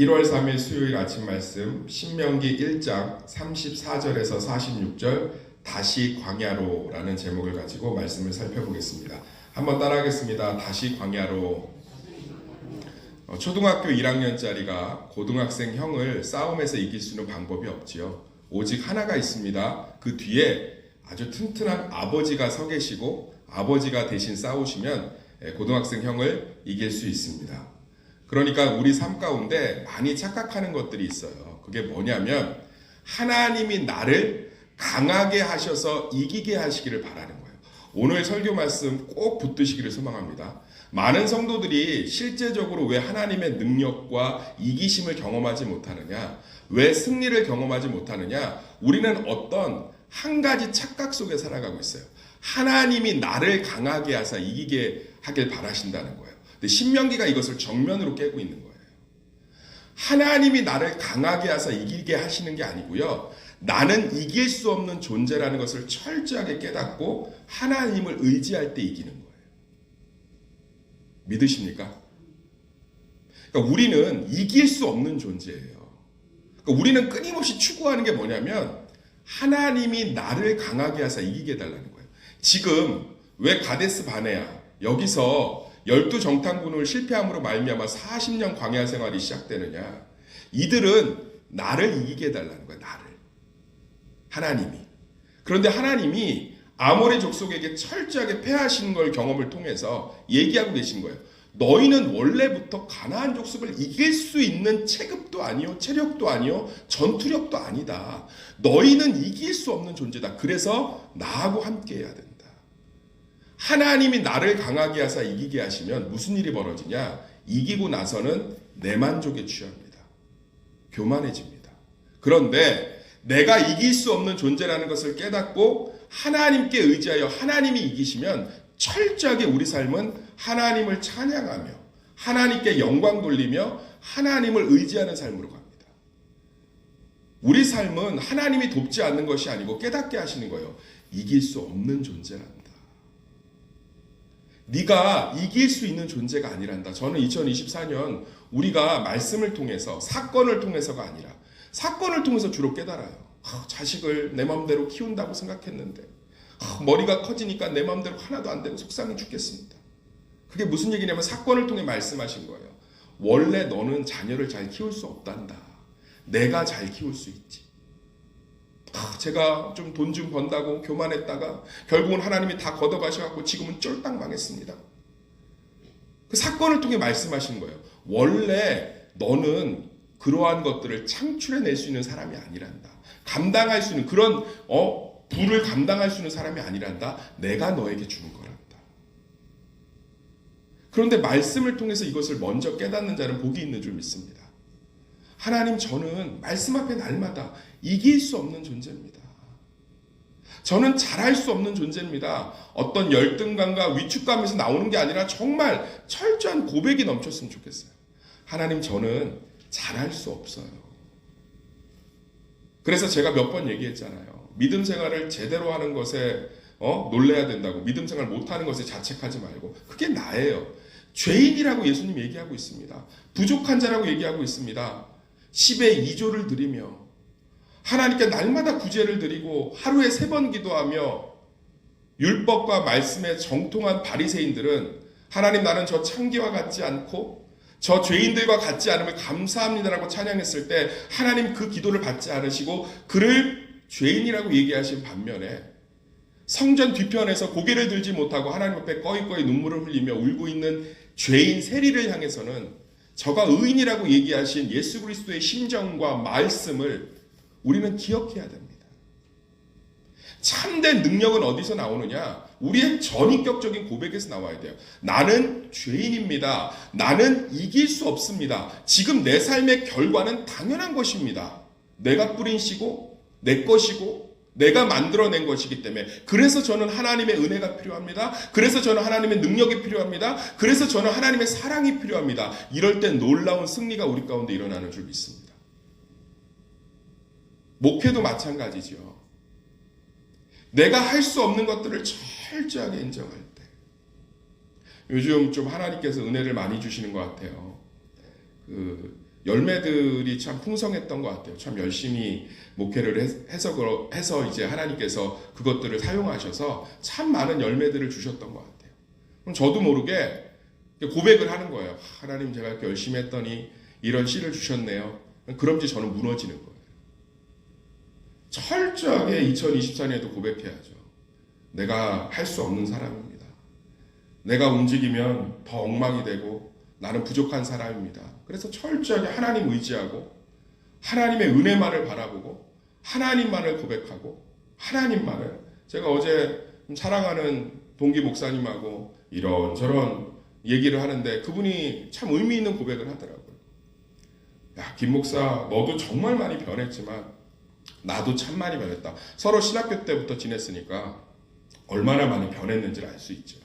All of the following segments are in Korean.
1월 3일 수요일 아침 말씀 신명기 1장 34절에서 46절 다시 광야로라는 제목을 가지고 말씀을 살펴보겠습니다. 한번 따라하겠습니다. 다시 광야로 어, 초등학교 1학년짜리가 고등학생 형을 싸움에서 이길 수 있는 방법이 없지요. 오직 하나가 있습니다. 그 뒤에 아주 튼튼한 아버지가 서 계시고 아버지가 대신 싸우시면 예, 고등학생 형을 이길 수 있습니다. 그러니까 우리 삶 가운데 많이 착각하는 것들이 있어요. 그게 뭐냐면 하나님이 나를 강하게 하셔서 이기게 하시기를 바라는 거예요. 오늘 설교 말씀 꼭 붙드시기를 소망합니다. 많은 성도들이 실제적으로 왜 하나님의 능력과 이기심을 경험하지 못하느냐, 왜 승리를 경험하지 못하느냐, 우리는 어떤 한 가지 착각 속에 살아가고 있어요. 하나님이 나를 강하게 하사 이기게 하길 바라신다는 거예요. 근데 신명기가 이것을 정면으로 깨고 있는 거예요. 하나님이 나를 강하게 하사 이기게 하시는 게 아니고요. 나는 이길 수 없는 존재라는 것을 철저하게 깨닫고 하나님을 의지할 때 이기는 거예요. 믿으십니까? 그러니까 우리는 이길 수 없는 존재예요. 그러니까 우리는 끊임없이 추구하는 게 뭐냐면 하나님이 나를 강하게 하사 이기게 해달라는 거예요. 지금 왜 가데스 바네야 여기서 열두 정탐군을 실패함으로 말미암아 40년 광야 생활이 시작되느냐? 이들은 나를 이기게 해달라는 거예요. 나를 하나님이 그런데 하나님이 아모리 족속에게 철저하게 패하시는 걸 경험을 통해서 얘기하고 계신 거예요. 너희는 원래부터 가나안 족속을 이길 수 있는 체급도 아니요, 체력도 아니요, 전투력도 아니다. 너희는 이길 수 없는 존재다. 그래서 나하고 함께 해야 된다. 하나님이 나를 강하게 하사 이기게 하시면 무슨 일이 벌어지냐? 이기고 나서는 내 만족에 취합니다. 교만해집니다. 그런데 내가 이길 수 없는 존재라는 것을 깨닫고 하나님께 의지하여 하나님이 이기시면 철저하게 우리 삶은 하나님을 찬양하며 하나님께 영광 돌리며 하나님을 의지하는 삶으로 갑니다. 우리 삶은 하나님이 돕지 않는 것이 아니고 깨닫게 하시는 거예요. 이길 수 없는 존재란다. 네가 이길 수 있는 존재가 아니란다. 저는 2024년 우리가 말씀을 통해서 사건을 통해서가 아니라 사건을 통해서 주로 깨달아요. 아, 자식을 내 마음대로 키운다고 생각했는데 아, 머리가 커지니까 내 마음대로 하나도 안 되고 속상해 죽겠습니다. 그게 무슨 얘기냐면 사건을 통해 말씀하신 거예요. 원래 너는 자녀를 잘 키울 수 없단다. 내가 잘 키울 수 있지. 아, 제가 좀 돈 좀 번다고 교만했다가 결국은 하나님이 다 걷어가셔갖고 지금은 쫄딱 망했습니다. 그 사건을 통해 말씀하신 거예요. 원래 너는 그러한 것들을 창출해낼 수 있는 사람이 아니란다. 감당할 수 있는 그런 어 부를 감당할 수 있는 사람이 아니란다. 내가 너에게 주는 거란다. 그런데 말씀을 통해서 이것을 먼저 깨닫는 자는 복이 있는 줄 믿습니다. 하나님 저는 말씀 앞에 날마다 이길 수 없는 존재입니다. 저는 잘할 수 없는 존재입니다. 어떤 열등감과 위축감에서 나오는 게 아니라 정말 철저한 고백이 넘쳤으면 좋겠어요. 하나님 저는 잘할 수 없어요. 그래서 제가 몇 번 얘기했잖아요. 믿음 생활을 제대로 하는 것에 어? 놀래야 된다고 믿음 생활 못하는 것에 자책하지 말고 그게 나예요. 죄인이라고 예수님 얘기하고 있습니다. 부족한 자라고 얘기하고 있습니다. 10의 2조를 드리며 하나님께 날마다 구제를 드리고 하루에 세 번 기도하며 율법과 말씀에 정통한 바리새인들은 하나님 나는 저 창기와 같지 않고 저 죄인들과 같지 않음을 감사합니다라고 찬양했을 때 하나님 그 기도를 받지 않으시고 그를 죄인이라고 얘기하신 반면에 성전 뒤편에서 고개를 들지 못하고 하나님 앞에 꺼이꺼이 눈물을 흘리며 울고 있는 죄인 세리를 향해서는 저가 의인이라고 얘기하신 예수 그리스도의 심정과 말씀을 우리는 기억해야 됩니다. 참된 능력은 어디서 나오느냐? 우리의 전인격적인 고백에서 나와야 돼요. 나는 죄인입니다. 나는 이길 수 없습니다. 지금 내 삶의 결과는 당연한 것입니다. 내가 뿌린 씨고, 내 것이고, 내가 만들어낸 것이기 때문에 그래서 저는 하나님의 은혜가 필요합니다. 그래서 저는 하나님의 능력이 필요합니다. 그래서 저는 하나님의 사랑이 필요합니다. 이럴 땐 놀라운 승리가 우리 가운데 일어나는 줄 믿습니다. 목회도 마찬가지죠. 내가 할 수 없는 것들을 철저하게 인정할 때. 요즘 좀 하나님께서 은혜를 많이 주시는 것 같아요. 그 열매들이 참 풍성했던 것 같아요. 참 열심히 목회를 해- 해서 해서 이제 하나님께서 그것들을 사용하셔서 참 많은 열매들을 주셨던 것 같아요. 그럼 저도 모르게 고백을 하는 거예요. 하나님 제가 이렇게 열심히 했더니 이런 씨를 주셨네요. 그럼지 저는 무너지는 거예요. 철저하게 2024년에도 고백해야죠. 내가 할 수 없는 사람입니다. 내가 움직이면 더 엉망이 되고 나는 부족한 사람입니다. 그래서 철저하게 하나님 의지하고 하나님의 은혜만을 바라보고 하나님만을 고백하고 하나님만을 제가 어제 사랑하는 동기 목사님하고 이런저런 얘기를 하는데 그분이 참 의미 있는 고백을 하더라고요. 야, 김 목사, 너도 정말 많이 변했지만 나도 참 많이 변했다. 서로 신학교 때부터 지냈으니까 얼마나 많이 변했는지를 알 수 있죠.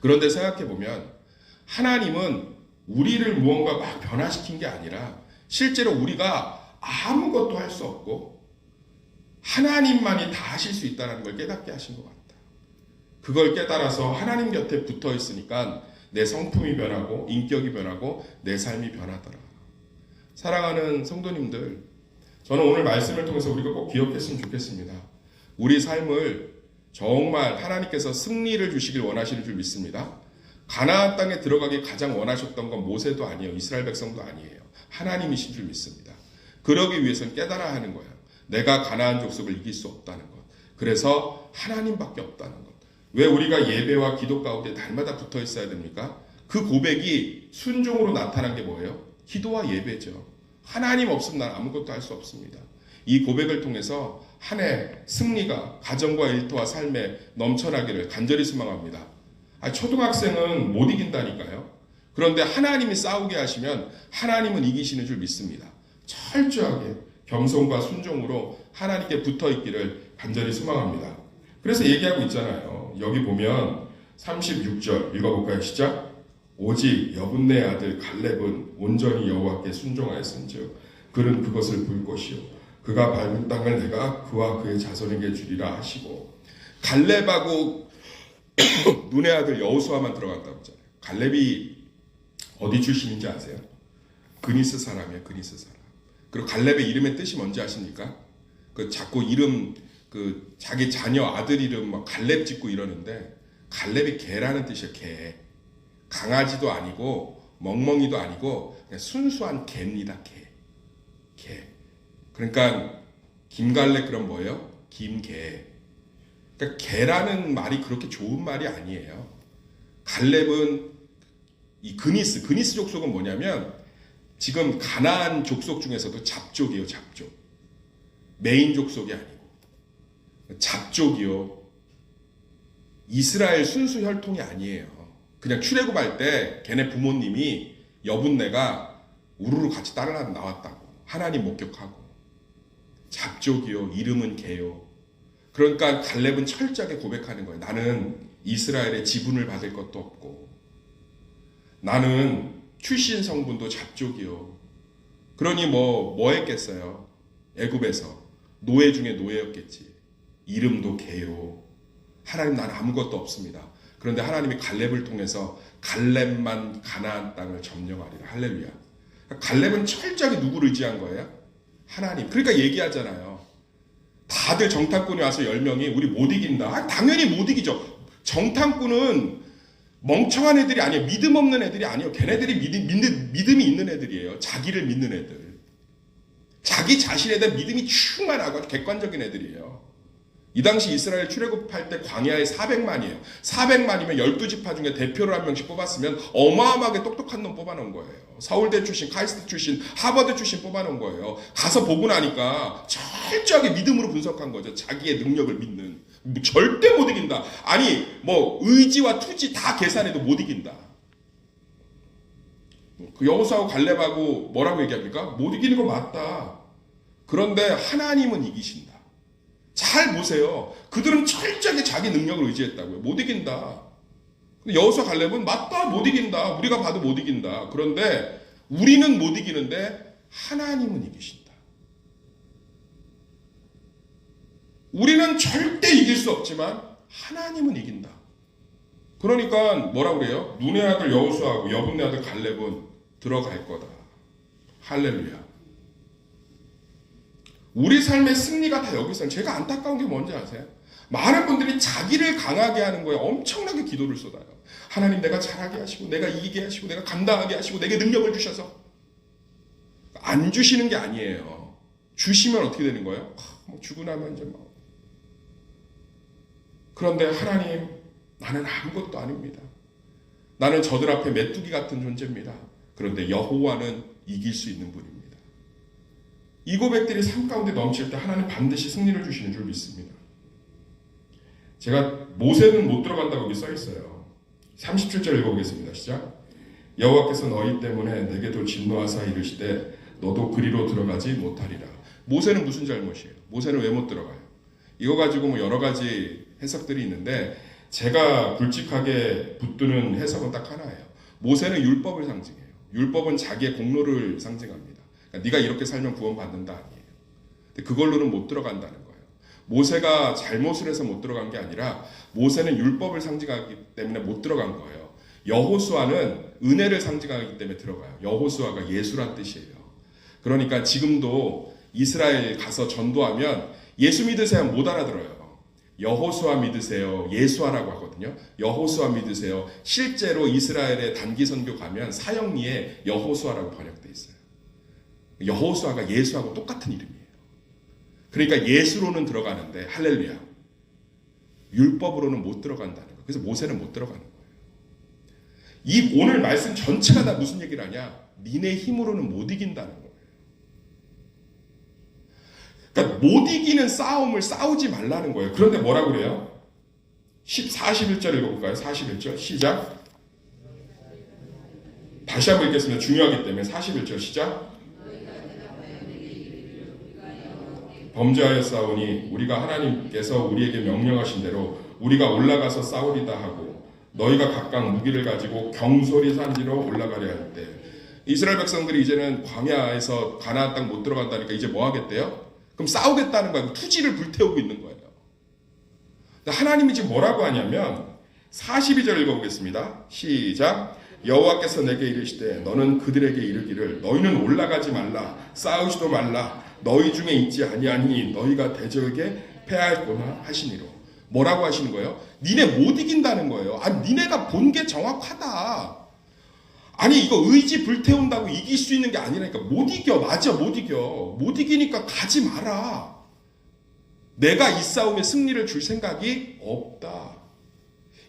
그런데 생각해 보면 하나님은 우리를 무언가 막 변화시킨 게 아니라 실제로 우리가 아무것도 할 수 없고 하나님만이 다 하실 수 있다는 걸 깨닫게 하신 것 같다. 그걸 깨달아서 하나님 곁에 붙어 있으니까 내 성품이 변하고 인격이 변하고 내 삶이 변하더라. 사랑하는 성도님들, 저는 오늘 말씀을 통해서 우리가 꼭 기억했으면 좋겠습니다. 우리 삶을 정말 하나님께서 승리를 주시길 원하시는 줄 믿습니다. 가나안 땅에 들어가기 가장 원하셨던 건 모세도 아니에요. 이스라엘 백성도 아니에요. 하나님이신 줄 믿습니다. 그러기 위해서는 깨달아야 하는 거예요. 내가 가나안 족속을 이길 수 없다는 것. 그래서 하나님밖에 없다는 것. 왜 우리가 예배와 기도 가운데 날마다 붙어 있어야 됩니까? 그 고백이 순종으로 나타난 게 뭐예요? 기도와 예배죠. 하나님 없으면 난 아무것도 할 수 없습니다. 이 고백을 통해서 한 해 승리가 가정과 일터와 삶에 넘쳐나기를 간절히 소망합니다. 아, 초등학생은 못 이긴다니까요. 그런데 하나님이 싸우게 하시면 하나님은 이기시는 줄 믿습니다. 철저하게 겸손과 순종으로 하나님께 붙어 있기를 간절히 소망합니다. 그래서 얘기하고 있잖아요. 여기 보면 36절 읽어볼까요? 시작. 오직 여분네 아들 갈렙은 온전히 여호와께 순종하였은즉 그는 그것을 볼 것이요 그가 밟은 땅을 내가 그와 그의 자손에게 주리라 하시고 갈렙하고 눈의 아들 여호수아만 들어갔다고 하잖아요. 갈렙이 어디 출신인지 아세요? 그니스 사람이에요. 그니스 사람. 그리고 갈렙의 이름의 뜻이 뭔지 아십니까? 그 자꾸 이름 그 자기 자녀 아들 이름 막 갈렙 짓고 이러는데 갈렙이 개라는 뜻이에요. 개. 강아지도 아니고 멍멍이도 아니고 순수한 개입니다. 개. 개. 그러니까 김갈래 그럼 뭐예요? 김개. 그러니까 개라는 말이 그렇게 좋은 말이 아니에요. 갈렙은 이 그니스, 그니스 족속은 뭐냐면 지금 가나안 족속 중에서도 잡족이에요, 잡족. 메인 족속이 아니고 잡족이요. 이스라엘 순수 혈통이 아니에요. 그냥 출애굽할 때 걔네 부모님이 여분네가 우르르 같이 따라 나왔다고 하나님 목격하고 잡족이요 이름은 개요. 그러니까 갈렙은 철저하게 고백하는 거예요. 나는 이스라엘의 지분을 받을 것도 없고 나는 출신 성분도 잡족이요. 그러니 뭐 뭐 했겠어요? 애굽에서 노예 중에 노예였겠지. 이름도 개요. 하나님 나는 아무것도 없습니다. 그런데 하나님이 갈렙을 통해서 갈렙만 가나안 땅을 점령하리라. 할렐루야. 갈렙은 철저하게 누구를 의지한 거예요? 하나님. 그러니까 얘기하잖아요. 다들 정탐꾼이 와서 10명이 우리 못 이긴다. 아, 당연히 못 이기죠. 정탐꾼은 멍청한 애들이 아니에요. 믿음 없는 애들이 아니에요. 걔네들이 믿음, 믿는, 믿음이 있는 애들이에요. 자기를 믿는 애들. 자기 자신에 대한 믿음이 충만하고 객관적인 애들이에요. 이 당시 이스라엘 출애굽할 때 광야에 400만이에요. 400만이면 12지파 중에 대표를 한 명씩 뽑았으면 어마어마하게 똑똑한 놈 뽑아놓은 거예요. 서울대 출신, 카이스트 출신, 하버드 출신 뽑아놓은 거예요. 가서 보고 나니까 철저하게 믿음으로 분석한 거죠. 자기의 능력을 믿는. 뭐 절대 못 이긴다. 아니 뭐 의지와 투지 다 계산해도 못 이긴다. 그 여호수아하고 갈렙하고 뭐라고 얘기합니까? 못 이기는 거 맞다. 그런데 하나님은 이기신다. 잘 보세요. 그들은 철저하게 자기 능력을 의지했다고요. 못 이긴다. 여호수아 갈렙은 맞다. 못 이긴다. 우리가 봐도 못 이긴다. 그런데 우리는 못 이기는데 하나님은 이기신다. 우리는 절대 이길 수 없지만 하나님은 이긴다. 그러니까 뭐라 그래요? 눈의 아들 여호수아하고 여분의 아들 갈렙은 들어갈 거다. 할렐루야. 우리 삶의 승리가 다 여기 있어요. 제가 안타까운 게 뭔지 아세요? 많은 분들이 자기를 강하게 하는 거에 엄청나게 기도를 쏟아요. 하나님 내가 잘하게 하시고 내가 이기게 하시고 내가 감당하게 하시고 내게 능력을 주셔서 안 주시는 게 아니에요. 주시면 어떻게 되는 거예요? 하, 뭐 주고 나면 이제 뭐 그런데 하나님 나는 아무것도 아닙니다. 나는 저들 앞에 메뚜기 같은 존재입니다. 그런데 여호와는 이길 수 있는 분입니다. 이 고백들이 삶 가운데 넘칠 때 하나님 반드시 승리를 주시는 줄 믿습니다. 제가 모세는 못 들어간다고 여기 써 있어요. 37절 읽어보겠습니다. 시작. 여호와께서 너희 때문에 내게 도 진노하사 이르시되 너도 그리로 들어가지 못하리라. 모세는 무슨 잘못이에요? 모세는 왜 못 들어가요? 이거 가지고 뭐 여러 가지 해석들이 있는데 제가 굵직하게 붙드는 해석은 딱 하나예요. 모세는 율법을 상징해요. 율법은 자기의 공로를 상징합니다. 그러니까 네가 이렇게 살면 구원받는다 아니에요. 근데 그걸로는 못 들어간다는 거예요. 모세가 잘못을 해서 못 들어간 게 아니라 모세는 율법을 상징하기 때문에 못 들어간 거예요. 여호수아는 은혜를 상징하기 때문에 들어가요. 여호수아가 예수란 뜻이에요. 그러니까 지금도 이스라엘 가서 전도하면 예수 믿으세요 못 알아들어요. 여호수아 믿으세요. 예수아라고 하거든요. 여호수아 믿으세요. 실제로 이스라엘의 단기 선교 가면 사형리에 여호수아라고 있어요. 여호수아가 예수하고 똑같은 이름이에요. 그러니까 예수로는 들어가는데 할렐루야. 율법으로는 못 들어간다는 거예요. 그래서 모세는 못 들어가는 거예요. 이 오늘 말씀 전체가 다 무슨 얘기를 하냐? 니네 힘으로는 못 이긴다는 거예요. 그러니까 못 이기는 싸움을 싸우지 말라는 거예요. 그런데 뭐라 그래요? 10, 41절 읽어볼까요? 41절 시작. 다시 한번 읽겠습니다. 중요하기 때문에 41절 시작. 범죄하여 싸우니 우리가 하나님께서 우리에게 명령하신 대로 우리가 올라가서 싸우리다 하고 너희가 각각 무기를 가지고 경솔이 산지로 올라가려 할 때 이스라엘 백성들이 이제는 광야에서 가나안 땅 못 들어간다니까 이제 뭐 하겠대요? 그럼 싸우겠다는 거예요. 투지를 불태우고 있는 거예요. 하나님이 지금 뭐라고 하냐면 42절 읽어보겠습니다. 시작. 여호와께서 내게 이르시되 너는 그들에게 이르기를 너희는 올라가지 말라 싸우지도 말라 너희 중에 있지 아니하니 너희가 대적에게 패하였구나 하시니로 뭐라고 하시는 거예요? 니네 못 이긴다는 거예요. 아니 니네가 본 게 정확하다. 아니 이거 의지 불태운다고 이길 수 있는 게 아니라니까 못 이겨 맞아 못 이겨 못 이기니까 가지 마라. 내가 이 싸움에 승리를 줄 생각이 없다.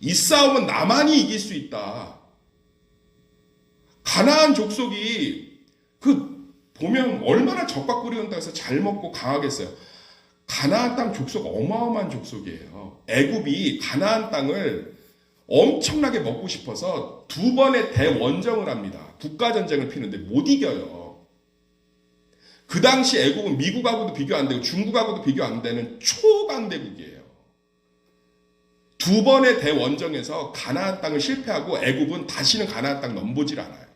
이 싸움은 나만이 이길 수 있다. 가나안 족속이 그 보면 얼마나 적과 꿀이 온다 해서 잘 먹고 강하겠어요. 가나안 땅 족속 어마어마한 족속이에요. 애굽이 가나안 땅을 엄청나게 먹고 싶어서 두 번의 대원정을 합니다. 국가 전쟁을 피는데 못 이겨요. 그 당시 애굽은 미국하고도 비교 안 되고 중국하고도 비교 안 되는 초강대국이에요. 두 번의 대원정에서 가나안 땅을 실패하고 애굽은 다시는 가나안 땅 넘보질 않아요.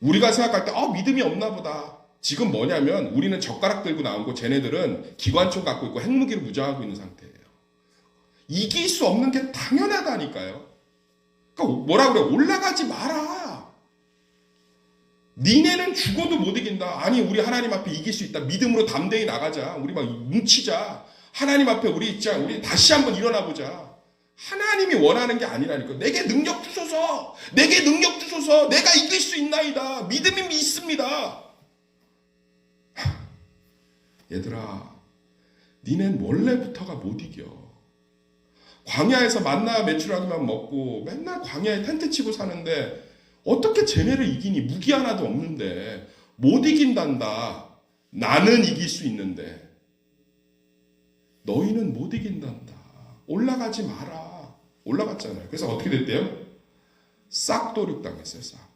우리가 생각할 때, 아, 믿음이 없나 보다. 지금 뭐냐면, 우리는 젓가락 들고 나오고, 쟤네들은 기관총 갖고 있고, 핵무기를 무장하고 있는 상태예요. 이길 수 없는 게 당연하다니까요. 그러니까 뭐라 그래? 올라가지 마라. 니네는 죽어도 못 이긴다. 아니, 우리 하나님 앞에 이길 수 있다. 믿음으로 담대히 나가자. 우리 막 뭉치자. 하나님 앞에 우리 있자. 우리 다시 한번 일어나 보자. 하나님이 원하는 게 아니라니까. 내게 능력 주소서. 내게 능력 주소서. 내가 이길 수 있나이다. 믿음이 있습니다. 얘들아, 니넨 원래부터가 못 이겨. 광야에서 만나 매출하기만 먹고 맨날 광야에 텐트 치고 사는데 어떻게 쟤네를 이기니? 무기 하나도 없는데 못 이긴단다. 나는 이길 수 있는데 너희는 못 이긴단다. 올라가지 마라. 올라갔잖아요. 그래서 어떻게 됐대요? 싹도륙 당했어요. 싹.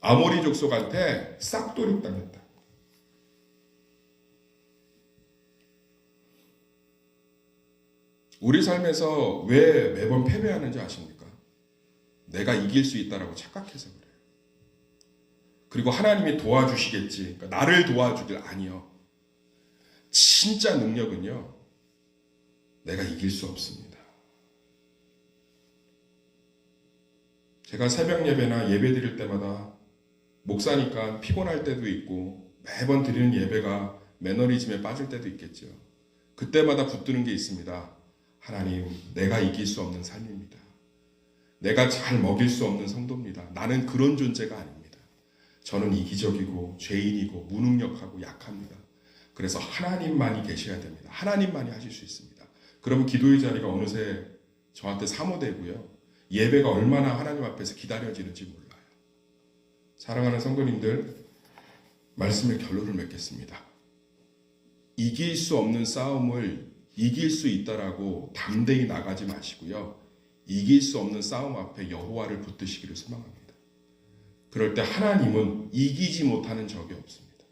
아모리 족속한테 싹도륙 당했다. 우리 삶에서 왜 매번 패배하는지 아십니까? 내가 이길 수 있다라고 착각해서 그래요. 그리고 하나님이 도와주시겠지. 그러니까 나를 도와주길 아니요. 진짜 능력은요. 내가 이길 수 없습니다. 제가 새벽 예배나 예배 드릴 때마다 목사니까 피곤할 때도 있고 매번 드리는 예배가 매너리즘에 빠질 때도 있겠죠. 그때마다 붙드는 게 있습니다. 하나님, 내가 이길 수 없는 삶입니다. 내가 잘 먹일 수 없는 성도입니다. 나는 그런 존재가 아닙니다. 저는 이기적이고 죄인이고 무능력하고 약합니다. 그래서 하나님만이 계셔야 됩니다. 하나님만이 하실 수 있습니다. 그러면 기도의 자리가 어느새 저한테 사모되고요. 예배가 얼마나 하나님 앞에서 기다려지는지 몰라요. 사랑하는 성도님들, 말씀의 결론을 맺겠습니다. 이길 수 없는 싸움을 이길 수 있다라고 담대히 나가지 마시고요. 이길 수 없는 싸움 앞에 여호와를 붙드시기를 소망합니다. 그럴 때 하나님은 이기지 못하는 적이 없습니다.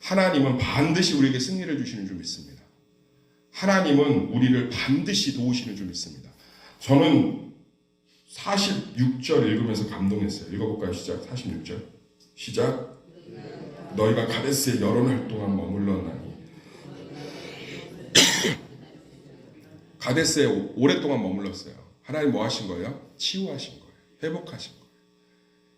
하나님은 반드시 우리에게 승리를 주시는 줄 믿습니다. 하나님은 우리를 반드시 도우시는 줄 믿습니다. 저는 46절 읽으면서 감동했어요. 읽어볼까요? 시작. 46절. 시작. 너희가 가데스에 여러 날 동안 머물렀나니 가데스에 오- 오랫동안 머물렀어요. 하나님 뭐 하신 거예요? 치유하신 거예요. 회복하신 거예요.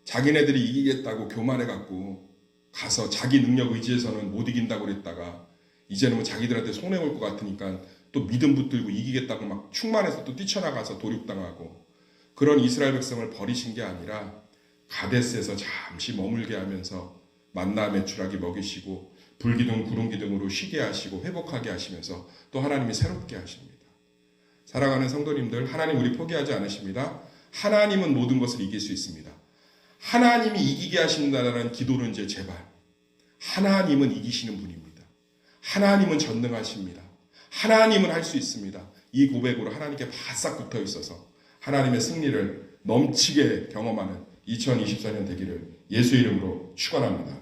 자기네들이 이기겠다고 교만해 갖고 가서 자기 능력 의지에서는 못 이긴다고 그랬다가 이제는 뭐 자기들한테 손해 올것 같으니까 또 믿음 붙들고 이기겠다고 막 충만해서 또 뛰쳐나가서 도륙당하고 그런 이스라엘 백성을 버리신 게 아니라 가데스에서 잠시 머물게 하면서 만나 매출하게 먹이시고 불기둥 구름기둥으로 쉬게 하시고 회복하게 하시면서 또 하나님이 새롭게 하십니다. 사랑하는 성도님들 하나님 우리 포기하지 않으십니다. 하나님은 모든 것을 이길 수 있습니다. 하나님이 이기게 하신다는 기도는 이제 제발 하나님은 이기시는 분입니다. 하나님은 전능하십니다. 하나님은 할 수 있습니다. 이 고백으로 하나님께 바싹 붙어 있어서 하나님의 승리를 넘치게 경험하는 2024년 되기를 예수 이름으로 축원합니다.